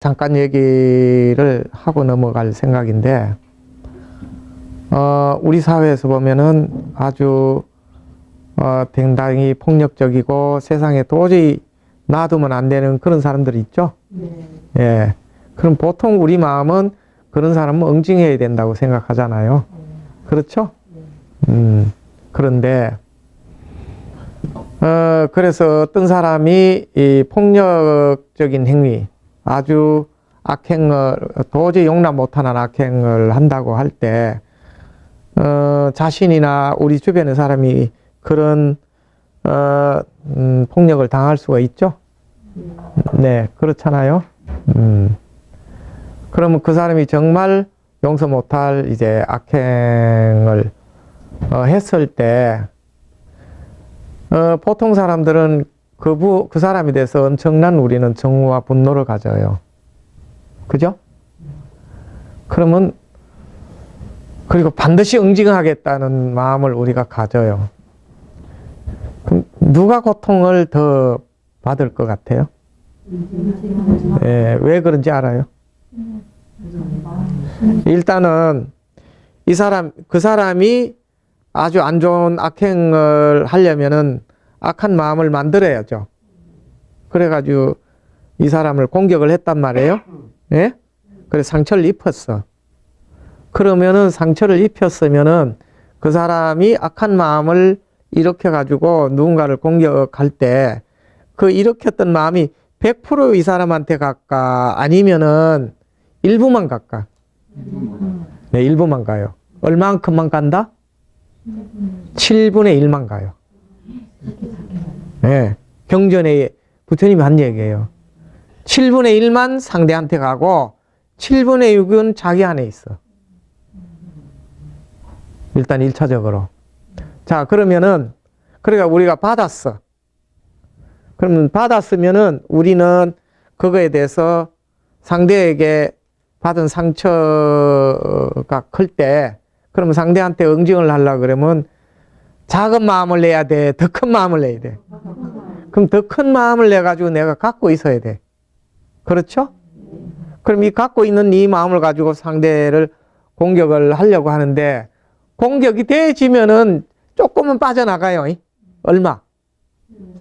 잠깐 얘기를 하고 넘어갈 생각인데, 어, 우리 사회에서 보면은 아주, 어, 굉장히 폭력적이고 세상에 도저히 놔두면 안 되는 그런 사람들이 있죠? 네. 예. 그럼 보통 우리 마음은 그런 사람은 응징해야 된다고 생각하잖아요. 그렇죠? 음, 그런데, 어, 그래서 어떤 사람이 이 폭력적인 행위, 아주 악행을, 도저히 용납 못하는 악행을 한다고 할 때, 어, 자신이나 우리 주변의 사람이 그런, 어, 음, 폭력을 당할 수가 있죠? 네, 그렇잖아요. 음. 그러면 그 사람이 정말 용서 못할 이제 악행을 어, 했을 때, 어, 보통 사람들은 그, 부, 그 사람에 대해서 엄청난 우리는 정우와 분노를 가져요. 그죠? 그러면, 그리고 반드시 응징하겠다는 마음을 우리가 가져요. 그럼 누가 고통을 더 받을 것 같아요? 예, 왜 그런지 알아요? 일단은 이 사람, 그 사람이 아주 안 좋은 악행을 하려면은 악한 마음을 만들어야죠. 그래가지고 이 사람을 공격을 했단 말이에요. 예? 그래 상처를 입혔어. 그러면은 상처를 입혔으면은 그 사람이 악한 마음을 일으켜 가지고 누군가를 공격할 때 그 일으켰던 마음이 100%이 사람한테 갈까 아니면은 일부만 갈까? 네, 일부만 가요. 얼만큼만 간다? 7분의 1만 가요. 네, 경전에 부처님이 한 얘기예요. 7분의 1만 상대한테 가고 7분의 6은 자기 안에 있어. 일단 1차적으로. 자, 그러면은, 그러니까 우리가 받았어. 그러면 받았으면은 우리는 그거에 대해서 상대에게 받은 상처가 클 때, 그러면 상대한테 응징을 하려 그러면 작은 마음을 내야 돼. 더 큰 마음을 내야 돼. 그럼 더 큰 마음을 내가지고 내가 갖고 있어야 돼. 그렇죠? 그럼 이 갖고 있는 이 마음을 가지고 상대를 공격을 하려고 하는데, 공격이 돼지면은 조금은 빠져나가요. 이? 얼마?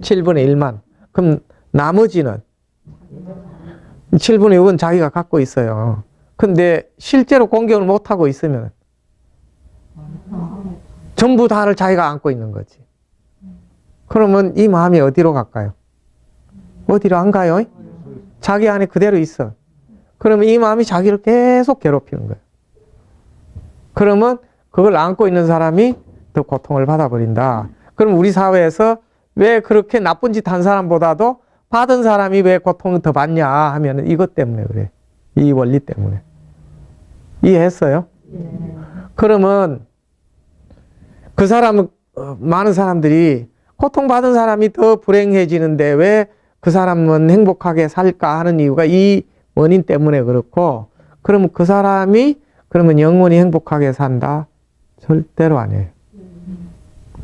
7분의 1만. 그럼 나머지는 7분의 6은 자기가 갖고 있어요. 근데 실제로 공격을 못하고 있으면 전부 다를 자기가 안고 있는 거지. 그러면 이 마음이 어디로 갈까요? 어디로 안 가요? 자기 안에 그대로 있어. 그러면 이 마음이 자기를 계속 괴롭히는 거예요. 그러면 그걸 안고 있는 사람이 더 고통을 받아버린다. 그럼 우리 사회에서 왜 그렇게 나쁜 짓 한 사람보다도 받은 사람이 왜 고통을 더 받냐 하면 이것 때문에 그래. 이 원리 때문에. 이해했어요? 그러면 그 사람은, 어, 많은 사람들이 고통받은 사람이 더 불행해지는데 왜 그 사람은 행복하게 살까 하는 이유가 이 원인 때문에 그렇고, 그러면 그 사람이 그러면 영원히 행복하게 산다? 절대로 아니에요.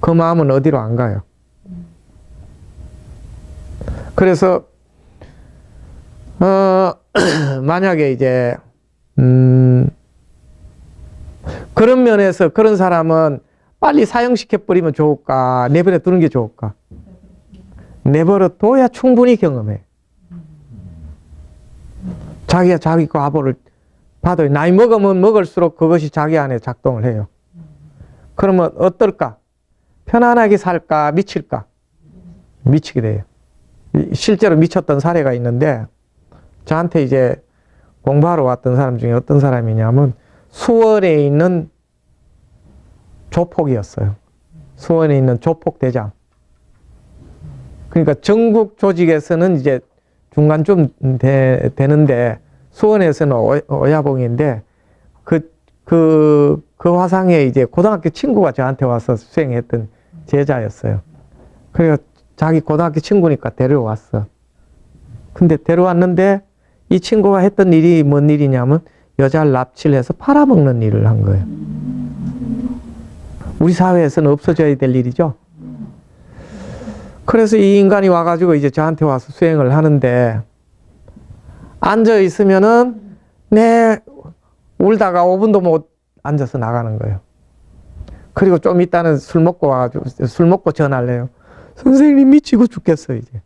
그 마음은 어디로 안 가요. 그래서, 어, 만약에 이제, 음, 그런 면에서 그런 사람은 빨리 사형시켜버리면 좋을까? 내버려 두는 게 좋을까? 내버려 둬야 충분히 경험해. 자기가 자기 과보를 받아요. 나이 먹으면 먹을수록 그것이 자기 안에 작동을 해요. 그러면 어떨까? 편안하게 살까? 미칠까? 미치게 돼요. 실제로 미쳤던 사례가 있는데, 저한테 이제 공부하러 왔던 사람 중에 어떤 사람이냐면, 수원에 있는 조폭이었어요. 수원에 있는 조폭 대장. 그러니까 전국 조직에서는 이제 중간쯤 되, 되는데 수원에서는 오, 오야봉인데 그, 그, 그 화상에 이제 고등학교 친구가 저한테 와서 수행했던 제자였어요. 그래서 자기 고등학교 친구니까 데려왔어. 근데 데려왔는데 이 친구가 했던 일이 뭔 일이냐면 여자를 납치를 해서 팔아먹는 일을 한 거예요. 우리 사회에서는 없어져야 될 일이죠. 그래서 이 인간이 와가지고 이제 저한테 와서 수행을 하는데 앉아 있으면은 내 울다가 5분도 못 앉아서 나가는 거예요. 그리고 좀 있다는 술 먹고 와가지고 술 먹고 전화를 해요. 선생님 미치고 죽겠어요 이제.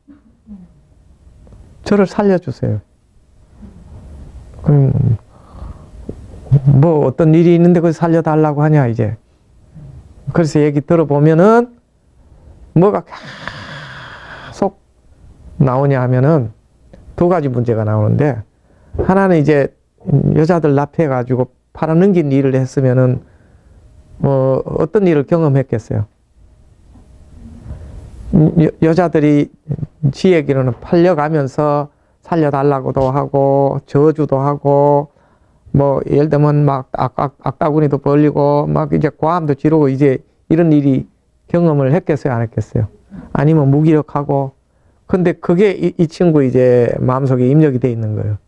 저를 살려주세요. 그럼 뭐 어떤 일이 있는데 그 살려달라고 하냐 이제. 그래서 얘기 들어보면은 뭐가 계속 나오냐 하면은 두 가지 문제가 나오는데 하나는 이제 여자들 납해 가지고 팔아넘긴 일을 했으면은 뭐 어떤 일을 경험했겠어요. 음, 여, 여자들이 지 얘기로는 팔려가면서 살려달라고도 하고 저주도 하고 뭐 예를 들면 막 악다구니도 벌리고 막 이제 고함도 지르고 이제 이런 일이 경험을 했겠어요? 안 했겠어요? 아니면 무기력하고. 근데 그게 이, 이 친구 이제 마음속에 입력이 돼 있는 거예요.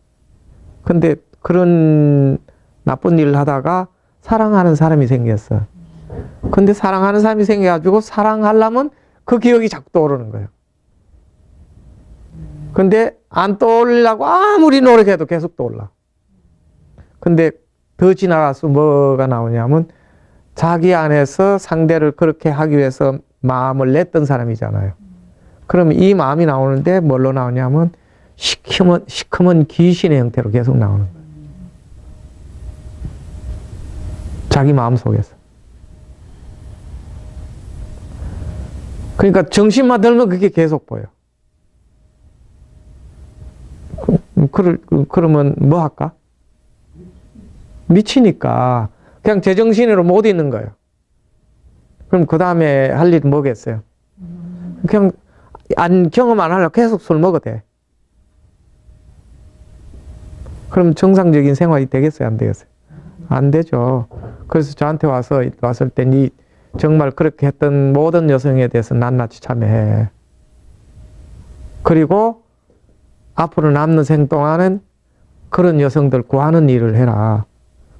근데 그런 나쁜 일을 하다가 사랑하는 사람이 생겼어 근데 사랑하는 사람이 생겨가지고 사랑하려면 그 기억이 자꾸 떠오르는 거예요. 근데 안 떠올리려고 아무리 노력해도 계속 떠올라 근데 더 지나가서 뭐가 나오냐면 자기 안에서 상대를 그렇게 하기 위해서 마음을 냈던 사람이잖아요. 그럼 이 마음이 나오는데 뭘로 나오냐면 시커먼, 시커먼 귀신의 형태로 계속 나오는 거예요. 자기 마음 속에서. 그러니까 정신만 들면 그게 계속 보여. 그, 그, 그러면 뭐 할까? 미치니까 그냥 제정신으로 못 있는 거예요. 그럼 그 다음에 할 일은 뭐겠어요? 그냥 안 경험 안 하려고 계속 술 먹어도 돼. 그럼 정상적인 생활이 되겠어요? 안 되겠어요? 안 되죠. 그래서 저한테 와서 왔을 때 니 정말 그렇게 했던 모든 여성에 대해서 낱낱이 참여해. 그리고 앞으로 남는 생 동안은 그런 여성들 구하는 일을 해라.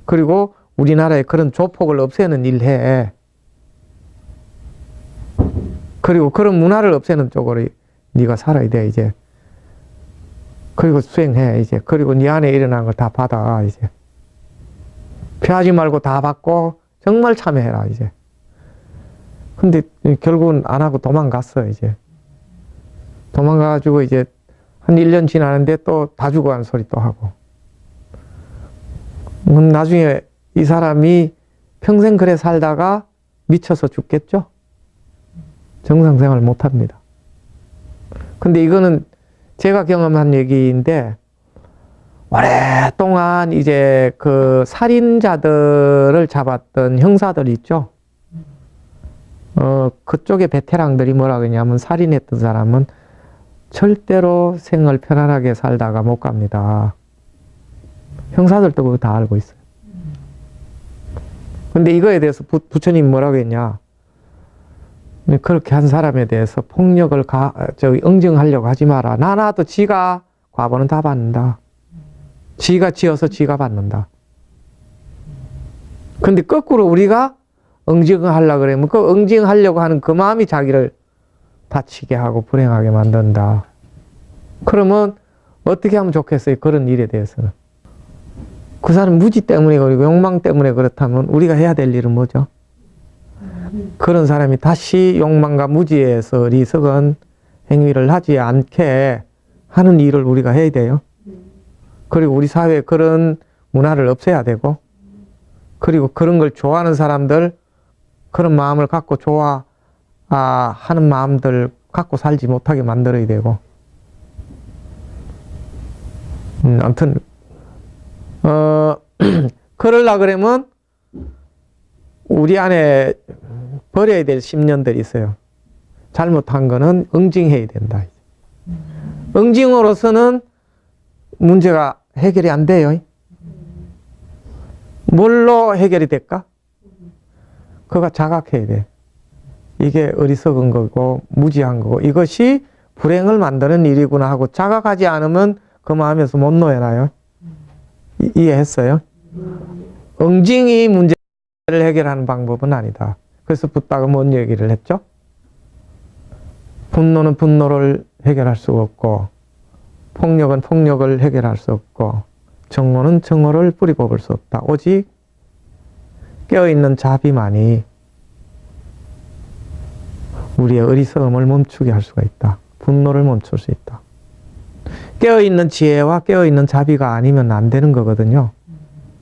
그리고 우리나라에 그런 조폭을 없애는 일 해. 그리고 그런 문화를 없애는 쪽으로 네가 살아야 돼 이제. 그리고 수행해 이제. 그리고 네 안에 일어난 거다 받아 이제. 피하지 말고 다 받고 정말 참여해라 이제. 근데 결국은 안 하고 도망갔어 이제. 도망가가지고 이제 한 1년 지나는데 또 다 죽어가는 소리 또 하고. 음, 나중에 이 사람이 평생 그래 살다가 미쳐서 죽겠죠? 정상생활 못 합니다. 근데 이거는 제가 경험한 얘기인데, 오랫동안 이제 그 살인자들을 잡았던 형사들 있죠? 어, 그쪽의 베테랑들이 뭐라 그러냐면 살인했던 사람은 절대로 생을 편안하게 살다가 못 갑니다. 형사들도 그거 다 알고 있어요. 근데 이거에 대해서 부, 부처님 뭐라고 했냐? 그렇게 한 사람에 대해서 폭력을 가, 저기 응징하려고 하지 마라. 나나도 지가 과보는 다 받는다. 지가 지어서 지가 받는다. 근데 거꾸로 우리가 응징을 하려고 그러면 그 응징하려고 하는 그 마음이 자기를 다치게 하고 불행하게 만든다. 그러면 어떻게 하면 좋겠어요? 그런 일에 대해서는. 그 사람 무지 때문에 그리고 욕망 때문에 그렇다면 우리가 해야 될 일은 뭐죠? 그런 사람이 다시 욕망과 무지에서 리석은 행위를 하지 않게 하는 일을 우리가 해야 돼요. 그리고 우리 사회에 그런 문화를 없애야 되고, 그리고 그런 걸 좋아하는 사람들, 그런 마음을 갖고 좋아, 아, 하는 마음들 갖고 살지 못하게 만들어야 되고, 음, 아무튼, 어, 그럴라 그러면 우리 안에 버려야 될 심년들이 있어요. 잘못한 거는 응징해야 된다. 응징으로서는 문제가 해결이 안 돼요. 뭘로 해결이 될까? 그가 자각해야 돼. 이게 어리석은 거고 무지한 거고 이것이 불행을 만드는 일이구나 하고 자각하지 않으면 그 마음에서 못 놓여놔요. 이- 이해했어요? 응징이 문제를 해결하는 방법은 아니다. 그래서 붓다가 뭔 얘기를 했죠? 분노는 분노를 해결할 수 없고 폭력은 폭력을 해결할 수 없고 정오는 정오를 뿌리 뽑을 수 없다. 오직 깨어있는 자비만이 우리의 어리석음을 멈추게 할 수가 있다. 분노를 멈출 수 있다. 깨어있는 지혜와 깨어있는 자비가 아니면 안 되는 거거든요.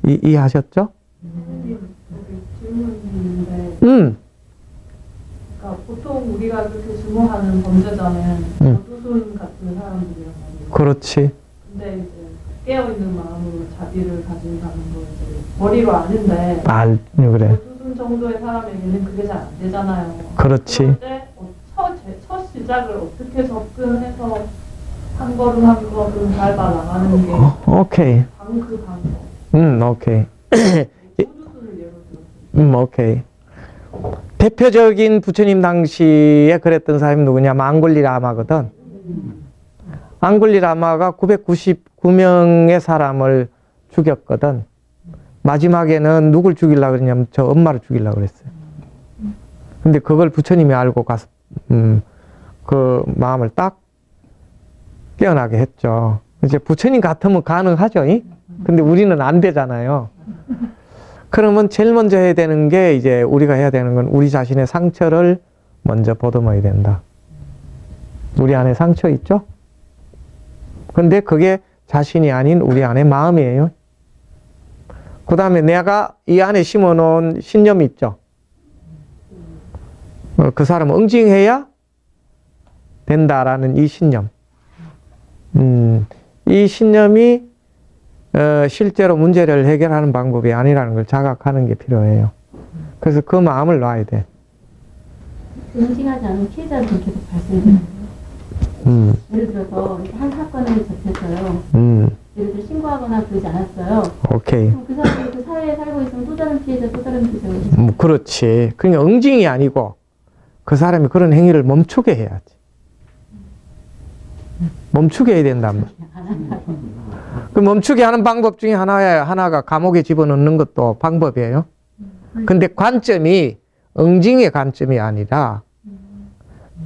이, 이해하셨죠? 음, 그러니까 보통 우리가 그렇게 주목하는 범죄자는 음. 어두순 같은 사람들이란 말이에요. 그렇지. 근데 이제 깨어있는 마음으로 자비를 가진다는 걸 이제 머리로 아는데, 알, 그래. 어두순 정도의 사람에게는 그게 잘 안 되잖아요. 그렇지. 때 어, 첫, 제- 첫 시작을 어떻게 접근해서 한 걸음 한 걸음 밟아 나가는 게 어, 오케이. 방그 방법. 음, 오케이. 예로. 음, 오케이. 대표적인 부처님 당시에 그랬던 사람이 누구냐? 망굴리 라마거든. 앙굴리 라마가 999명의 사람을 죽였거든. 마지막에는 누굴 죽이려고 그랬냐면 저 엄마를 죽이려고 그랬어요. 근데 그걸 부처님이 알고 가서, 음, 그 마음을 딱 깨어나게 했죠. 이제 부처님 같으면 가능하죠. 이? 근데 우리는 안 되잖아요. 그러면 제일 먼저 해야 되는 게 이제 우리가 해야 되는 건 우리 자신의 상처를 먼저 보듬어야 된다. 우리 안에 상처 있죠? 근데 그게 자신이 아닌 우리 안에 마음이에요. 그 다음에 내가 이 안에 심어 놓은 신념이 있죠? 어, 그 사람은 응징해야 된다라는 이 신념. 음, 이 신념이 어, 실제로 문제를 해결하는 방법이 아니라는 걸 자각하는 게 필요해요. 그래서 그 마음을 놔야 돼. 응징하지 않은 피해자들은 계속 발생돼요. 음, 예를 들어서 한 사건을 접했어요. 음, 예를 들어 신고하거나 그러지 않았어요. 오케이. 그럼 그 사람이 그 사회에 살고 있으면 또 다른 피해자, 또 다른 있어요. 음, 그렇지. 그러니까 응징이 아니고 그 사람이 그런 행위를 멈추게 해야지. 멈추게 해야 말이야. 그 멈추게 하는 방법 중에 하나야, 하나가 감옥에 집어넣는 것도 방법이에요. 근데 관점이 응징의 관점이 아니라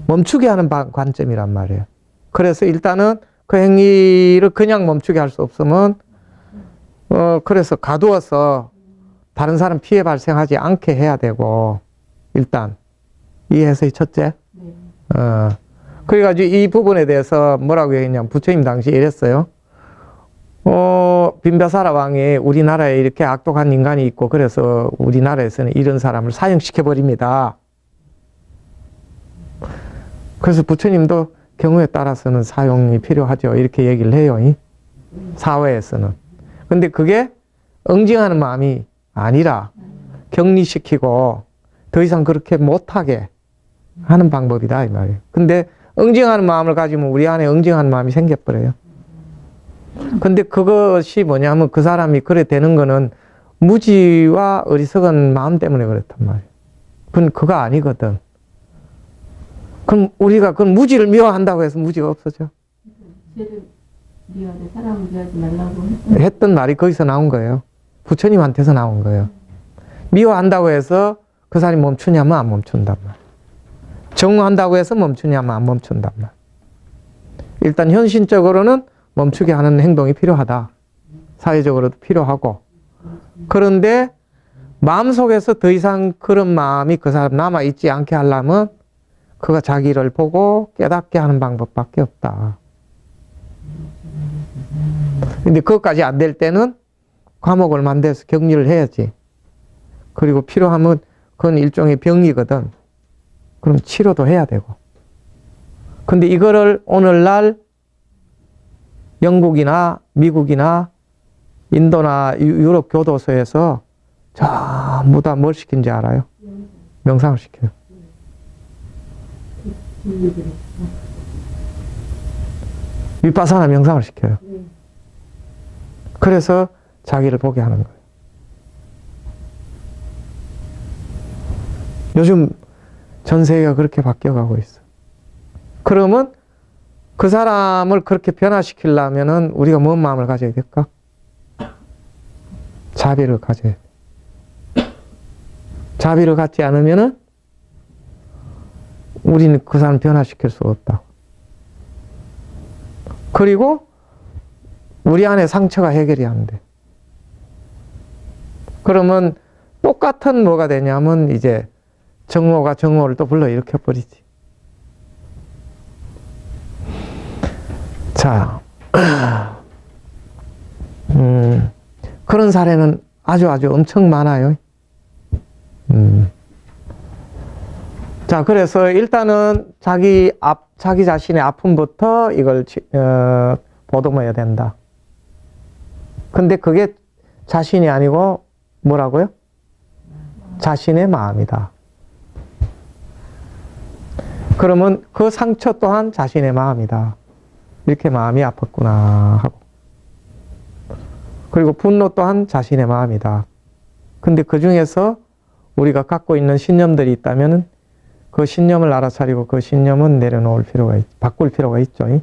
멈추게 하는 방- 관점이란 말이에요. 그래서 일단은 그 행위를 그냥 멈추게 할 수 없으면 어 그래서 가두어서 다른 사람 피해 발생하지 않게 해야 되고 일단 이해해서 첫째 네. 어 그래가지고 이 부분에 대해서 뭐라고 했냐면 부처님 당시에 이랬어요. 어 빈벼사라 왕이 우리나라에 이렇게 악독한 인간이 있고 그래서 우리나라에서는 이런 사람을 사형시켜 버립니다. 그래서 부처님도 경우에 따라서는 사용이 필요하죠. 이렇게 얘기를 해요. 이 사회에서는. 근데 그게 응징하는 마음이 아니라 격리시키고 더 이상 그렇게 못하게 하는 방법이다 이 말이에요. 근데 응징하는 마음을 가지면 우리 안에 응징하는 마음이 생겨버려요. 근데 그것이 뭐냐면 그 사람이 그래 되는 거는 무지와 어리석은 마음 때문에 그렇단 말이에요. 그건 그거 아니거든. 그럼 우리가 그건 무지를 미워한다고 해서 무지가 없어져. 했던 말이 거기서 나온 거예요. 부처님한테서 나온 거예요. 미워한다고 해서 그 사람이 멈추냐면 안 멈춘단 말. 정한다고 해서 멈추냐면 안 멈춘단 말. 일단 현실적으로는 멈추게 하는 행동이 필요하다. 사회적으로도 필요하고. 그런데 마음속에서 더 이상 그런 마음이 그 사람 남아 있지 않게 하려면 그가 자기를 보고 깨닫게 하는 방법밖에 없다. 근데 그것까지 안 될 때는 과목을 만들어서 격리를 해야지. 그리고 필요하면 그건 일종의 병이거든. 그럼 치료도 해야 되고. 근데 이거를 오늘날 영국이나 미국이나 인도나 유- 유럽 교도소에서 전부 다 뭘 시킨지 알아요? 명상을 시켜요. 윗바사나 명상을 시켜요. 그래서 자기를 보게 하는 거예요. 요즘 전 세계가 그렇게 바뀌어가고 있어. 그러면 그 사람을 그렇게 변화시키려면은 우리가 뭔 마음을 가져야 될까? 자비를 가져야 돼. 자비를 갖지 않으면은 우리는 그 사람 변화시킬 수 없다. 그리고 우리 안에 상처가 해결이 안 돼. 그러면 똑같은 뭐가 되냐면 이제 정오가 정오를 또 불러일으켜 버리지. 자, 음, 그런 사례는 아주 아주 엄청 많아요. 음. 자, 그래서 일단은 자기 앞, 자기 자신의 아픔부터 이걸 치- 어, 보듬어야 된다. 근데 그게 자신이 아니고 뭐라고요? 자신의 마음이다. 그러면 그 상처 또한 자신의 마음이다. 이렇게 마음이 아팠구나 하고. 그리고 분노 또한 자신의 마음이다. 근데 그 중에서 우리가 갖고 있는 신념들이 있다면은 그 신념을 알아차리고 그 신념은 내려놓을 필요가 있, 바꿀 필요가 있죠.